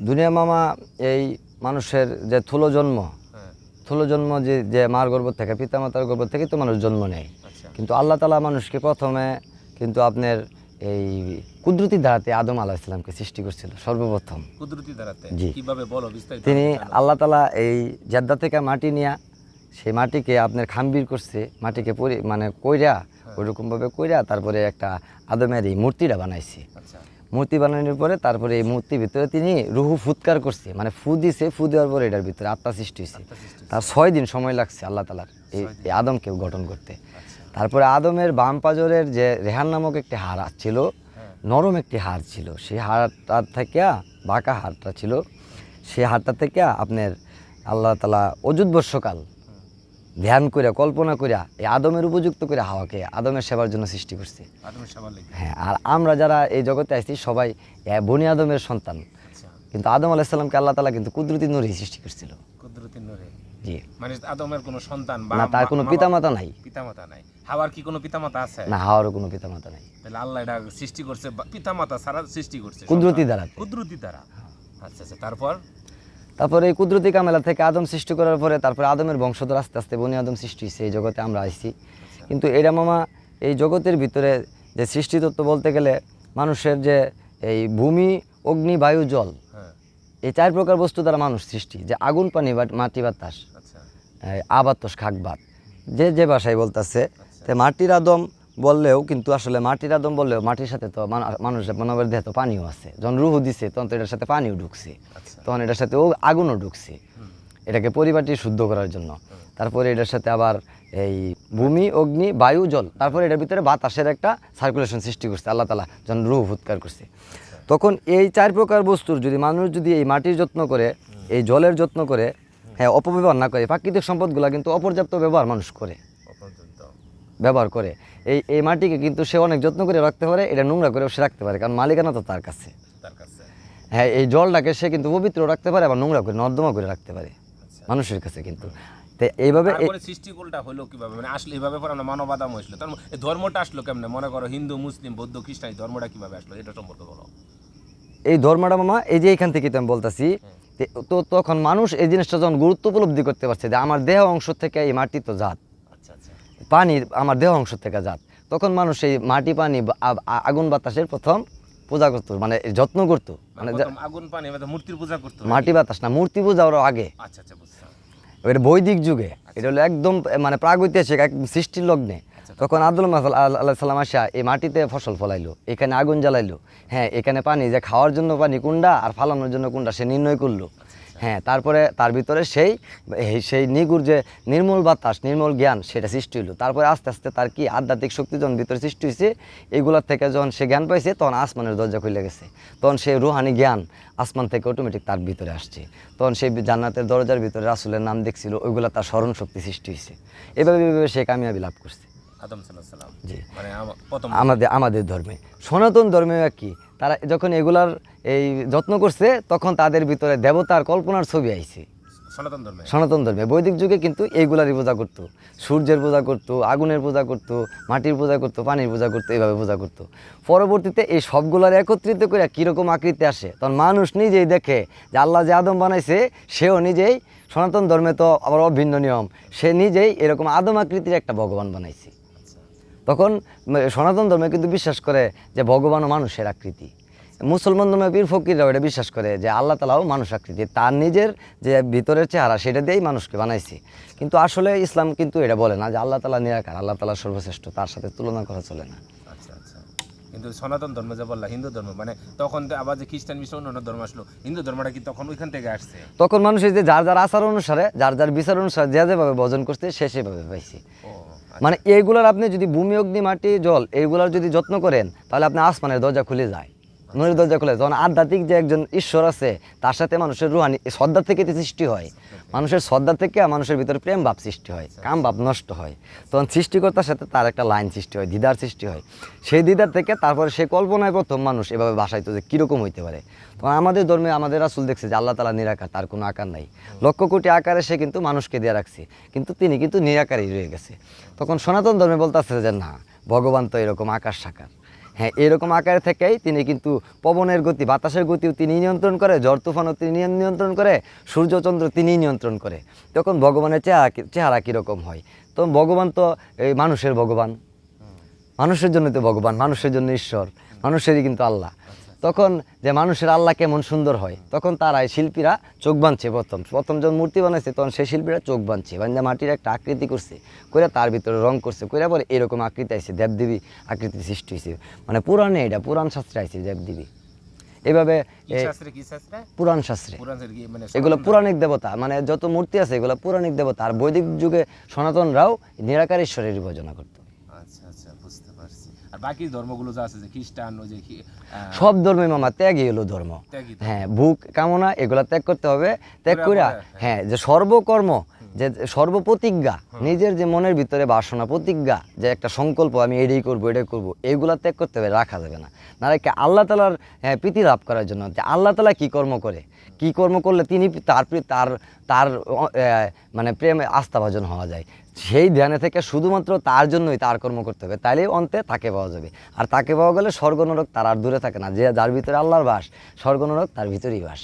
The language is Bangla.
দুনিয়া মামা এই মানুষের যে থুলো জন্ম হ্যাঁ। থুলো জন্ম যে যে মার গর্ব থেকে পিতামাতার গর্ব থেকে তো মানুষ জন্ম নেয়। আচ্ছা। কিন্তু আল্লাহ তালা মানুষকে প্রথমে কিন্তু আপনার এই কুদরতি ধারাতে আদম আলাহ ইসলামকে সৃষ্টি করছিল সর্বপ্রথম। কুদরতি দ্বারাতে? জি। কীভাবে বলো বিস্তারিত তিনি। আল্লাহ তালা এই জেদ্দা থেকে মাটি নিয়া সেই মাটিকে আপনার খাম্বির করছে মাটিকে পরি মানে কইরা ওইরকমভাবে কইরা তারপরে একটা আদমের এই মূর্তিটা বানাইছে। আচ্ছা। মূর্তি বানানোর পরে তারপরে এই মূর্তির ভিতরে তিনি রুহু ফুৎকার করছে। মানে ফু দিছে ফু দেওয়ার পরে এটার ভিতরে আত্মা সৃষ্টি হয়েছে তার ছয় দিন সময় লাগছে আল্লাহ তালার এই আদমকে গঠন করতে। আচ্ছা। তারপরে আদমের বাম পাজরের যে রেহান নামক একটি হার ছিল হ্যাঁ। নরম একটি হার ছিল। সেই হাড়টা থেকে বাঁকা হারটা ছিল। সেই হারটা থেকে আপনার আল্লাহ তালা অযুত বর্ষকাল ধ্যান করে কল্পনা করিয়া এই আদমের উপযুক্ত করে হাওয়াকে আদমের সেবার জন্য সৃষ্টি করছে। হ্যাঁ আর আমরা যারা এই জগতে আসছি সবাই বনি আদমের সন্তান। আচ্ছা। কিন্তু আদম আলাইসাল্লামকে আল্লাহ তালা কিন্তু কুদরতি নুরই সৃষ্টি করছিল। কুদরতি নূরে। জি। মানে আদমের কোনো সন্তান বা না তার কোনো পিতামাতা নাই। পিতামাতা নাই। হাওয়ার কি কোনো পিতামাতা আছে? না হাওয়ারও কোনো পিতামাতা নাই। তাহলে আল্লাহ এটা সৃষ্টি করছে পিতামাতা ছাড়া সৃষ্টি করছে কুদরতি দ্বারা। কুদরতি দ্বারা। আচ্ছা আচ্ছা তারপর? তারপরে এই কুদরতি কামেলা থেকে আদম সৃষ্টি করার পরে তারপরে আদমের বংশধর আস্তে আস্তে বনি আদম সৃষ্টি হয়েছে এই জগতে আমরা আইছি। কিন্তু এরা মামা এই জগতের ভিতরে যে সৃষ্টি তত্ত্ব বলতে গেলে মানুষের যে এই ভূমি অগ্নি বায়ু জল এই চার প্রকার বস্তু দ্বারা মানুষ সৃষ্টি। যে আগুন পানি বা মাটি বাতাস আচ্ছা। আবাতস খাকবাত যে যে ভাষায় বলতেছে তো মাটির আদম বললেও কিন্তু আসলে মাটির আদম বললেও মাটির সাথে তো মানু- মানুষের মানবের দেহে তো পানিও আছে। যখন রুহু দিছে তখন তো এটার সাথে পানিও ঢুকছে। আচ্ছা। তখন এটার সাথে ও আগুনও ঢুকছে। এটাকে পরিবারটি শুদ্ধ করার জন্য। তারপরে এটার সাথে আবার এই ভূমি অগ্নি বায়ু জল তারপরে এটার ভিতরে বাতাসের একটা সার্কুলেশন সৃষ্টি করছে আল্লাহ তালা যখন রুহ ফুৎকার করছে। তখন এই চার প্রকার বস্তুর যদি মানুষ যদি এই মাটির যত্ন করে এই জলের যত্ন করে হ্যাঁ অপব্যবহার না করে প্রাকৃতিক সম্পদগুলো কিন্তু অপর্যাপ্ত ব্যবহার মানুষ করে। ব্যবহার করে। এই এই মাটিকে কিন্তু সে অনেক যত্ন করে রাখতে পারে এটা নোংরা করেও সে রাখতে পারে কারণ মালিকানা তো তার কাছে। তার কাছে। হ্যাঁ এই জলটাকে সে কিন্তু পবিত্র রাখতে পারে আবার নোংরা করে নর্দমা করে রাখতে পারে আচ্ছা। মানুষের কাছে কিন্তু। এইভাবে সৃষ্টিকুলটা হলো কীভাবে? মানে আসলে এইভাবে পর আমরা মানব আদাম হয়েছিল তার মানে ধর্মটা আসলো কেমনে? মনে করো হিন্দু মুসলিম বৌদ্ধ খ্রিস্টান এই ধর্মটা কীভাবে আসলো? এটা সম্পর্কে বলো। এই ধর্মটা মামা এই যে এখান থেকে আমি বলতেছি তো তখন মানুষ এই জিনিসটা যখন গুরুত্ব উপলব্ধি করতে পারছে যে আমার দেহ অংশ থেকে এই মাটি তো জাত। আচ্ছা আচ্ছা। পানির আমার দেহ অংশ থেকে জাত তখন মানুষ এই মাটি পানি আগুন বাতাসের প্রথম পূজা করতো মানে যত্ন করতো। মানে আগুন পানি মূর্তির পূজা করতো মাটি বাতাস না মূর্তি পূজা ওরা আগে। আচ্ছা আচ্ছা এটা বৈদিক যুগে। এটা হলো একদম মানে প্রাগৈতিহাসিক এক সৃষ্টির লগ্নে। তখন আব্দুল মাসাল আল্লাহ সাল্লাম আসা এই মাটিতে ফসল ফলাইলো এখানে আগুন জ্বালাইলো। হ্যাঁ এখানে পানি যে খাওয়ার জন্য পানি কুন্ডা আর ফালানোর জন্য কুন্ডা সে নির্ণয় করল। হ্যাঁ তারপরে তার ভিতরে সেই সেই নিগুর যে নির্মল বাতাস নির্মল জ্ঞান সেটা সৃষ্টি হলো তারপরে আস্তে আস্তে তার কি আধ্যাত্মিক শক্তি যখন ভিতরে সৃষ্টি হয়েছে এগুলোর থেকে যখন সে জ্ঞান পাইছে তখন আসমানের দরজা খুলে গেছে। তখন সে রুহানি জ্ঞান আসমান থেকে অটোমেটিক তার ভিতরে আসছে। তখন সেই জান্নাতের দরজার ভিতরে রাসুলের নাম দেখছিল ওইগুলো তার স্মরণ শক্তি সৃষ্টি হয়েছে এভাবে এভাবে সে কামিয়াবি লাভ করছে। আদম সাল্লাহ সাল্লাম জি। মানে আমাদের আমাদের ধর্মে। সনাতন ধর্মে কি তারা যখন এগুলার এই যত্ন করছে তখন তাদের ভিতরে দেবতার কল্পনার ছবি আইছে। সনাতন ধর্মে? সনাতন ধর্মে। বৈদিক যুগে কিন্তু এইগুলারই পূজা করতো। সূর্যের পূজা করতো আগুনের পূজা করতো মাটির পূজা করতো পানির পূজা করতো এইভাবে পূজা করতো। পরবর্তীতে এই সবগুলার একত্রিত করে কীরকম আকৃতি আসে? তখন মানুষ নিজেই দেখে যে আল্লাহ যে আদম বানাইছে সেও নিজেই সনাতন ধর্মে তো আবার অভিন্ন নিয়ম। সে নিজেই এরকম আদম আকৃতির একটা ভগবান বানাইছে। তখন সনাতন ধর্মে কিন্তু বিশ্বাস করে যে ভগবান ও মানুষের আকৃতি। মুসলমান ধর্মে পীর ফকিররাও এটা বিশ্বাস করে যে আল্লাহ তালাও মানুষ আকৃতি। তার নিজের যে ভিতরের চেহারা সেটা দিয়েই মানুষকে বানাইছে। কিন্তু আসলে ইসলাম কিন্তু এটা বলে না যে আল্লাহ তালা নিরাকার আল্লাহ তালা সর্বশ্রেষ্ঠ তার সাথে তুলনা করা চলে না। আচ্ছা আচ্ছা। কিন্তু সনাতন ধর্ম যে বললা হিন্দু ধর্ম মানে তখন আবার যে খ্রিস্টান মিশ্র অন্য ধর্ম আসলো হিন্দু ধর্মটা কি তখন ওইখান থেকে আসছে? তখন মানুষের যে যার যার আচার অনুসারে যার যার বিচার অনুসারে যে যেভাবে ভজন করছে সে সেভাবে পাইছে। ও। মানে এইগুলার আপনি যদি ভূমি, অগ্নি, মাটি, জল এইগুলার যদি যত্ন করেন, তাহলে আপনি আসমানের দরজা খুলে যায়। নদীর দরজা খুলে যায়। তখন আধ্যাত্মিক যে একজন ঈশ্বর আছে, তার সাথে মানুষের রুহানি শ্রদ্ধা থেকে সৃষ্টি হয়। মানুষের শ্রদ্ধা থেকে মানুষের ভিতরে প্রেম ভাব সৃষ্টি হয়, কাম ভাব নষ্ট হয়। তখন সৃষ্টিকর্তার সাথে তার একটা লাইন সৃষ্টি হয়, দ্বিধার সৃষ্টি হয়। সেই দ্বিধার থেকে তারপরে সে কল্পনায় প্রথম মানুষ এভাবে বাসাইতো যে কীরকম হইতে পারে। তখন আমাদের ধর্মে আমাদের রাসুল দেখছে যে আল্লাহ তালা নিরাকার, তার কোনো আকার নাই। লক্ষ কোটি আকারে সে কিন্তু মানুষকে দিয়ে রাখছে, কিন্তু তিনি কিন্তু নিরাকারই রয়ে গেছে। তখন সনাতন ধর্মে বলতেছে যে না, ভগবান তো এরকম আকার সাকার। হ্যাঁ এরকম আকারে থেকেই তিনি কিন্তু পবনের গতি, বাতাসের গতিও তিনি নিয়ন্ত্রণ করে ঝড় তুফানও তিনি নিয়ন্ত্রণ করে, সূর্যচন্দ্র তিনি নিয়ন্ত্রণ করে। তখন ভগবানের চেহারা চেহারা কীরকম হয়? তো ভগবান তো এই মানুষের ভগবান। মানুষের জন্য তো ভগবান, মানুষের জন্য ঈশ্বর, মানুষেরই কিন্তু আল্লাহ। তখন যে মানুষের আল্লাহ কেমন সুন্দর হয় তখন তারাই শিল্পীরা চোখ বাঁধছে প্রথম। প্রথম যখন মূর্তি বানাইছে তখন সেই শিল্পীরা চোখ বাঁধছে বান্ধা মাটির একটা আকৃতি করছে করে তার ভিতরে রং করছে করে পরে এরকম আকৃতি আইছে দেবদেবী আকৃতি সৃষ্টি হয়েছে মানে পুরাণে এটা পুরাণ শাস্ত্রে আইছে দেবদেবী। এভাবে পুরাণ শাস্ত্রে। মানে এগুলো পুরাণিক দেবতা মানে যত মূর্তি আছে এগুলো পুরাণিক দেবতা। আর বৈদিক যুগে সনাতনরাও নিরাকার ঈশ্বরের ভজনা করতো আচ্ছা আচ্ছা বুঝতে পারছি আর বাকি ধর্মগুলো যা আছে যে খ্রিস্টান ওই যে সব ধর্মে মামা ত্যাগই হলো ধর্ম। হ্যাঁ ভুক কামনা এগুলা ত্যাগ করতে হবে ত্যাগ করে পুরা, হ্যাঁ। যে সর্বকর্ম যে সর্বপ্রতিজ্ঞা নিজের যে মনের ভিতরে বাসনা প্রতিজ্ঞা যে একটা সংকল্প আমি এটাই করব এটাই করব এইগুলা ত্যাগ করতে হবে রাখা যাবে না। না রেখে আল্লাহ তালার হ্যাঁ, প্রীতি লাভ করার জন্য যে আল্লাহ তালা কী কর্ম করে? কি কর্ম করলে তিনি তার তার তার মানে প্রেমে আস্থাভাজন হওয়া যায়? সেই ধ্যানে থেকে শুধুমাত্র তার জন্যই তার কর্ম করতে হবে তাইলে অন্তে তাকে পাওয়া যাবে। আর তাকে পাওয়া গেলে স্বর্গনরক তার আর দূরে থাকে না, যে যার ভিতরে আল্লাহর বাস, স্বর্গনরক তার ভিতরেই বাস।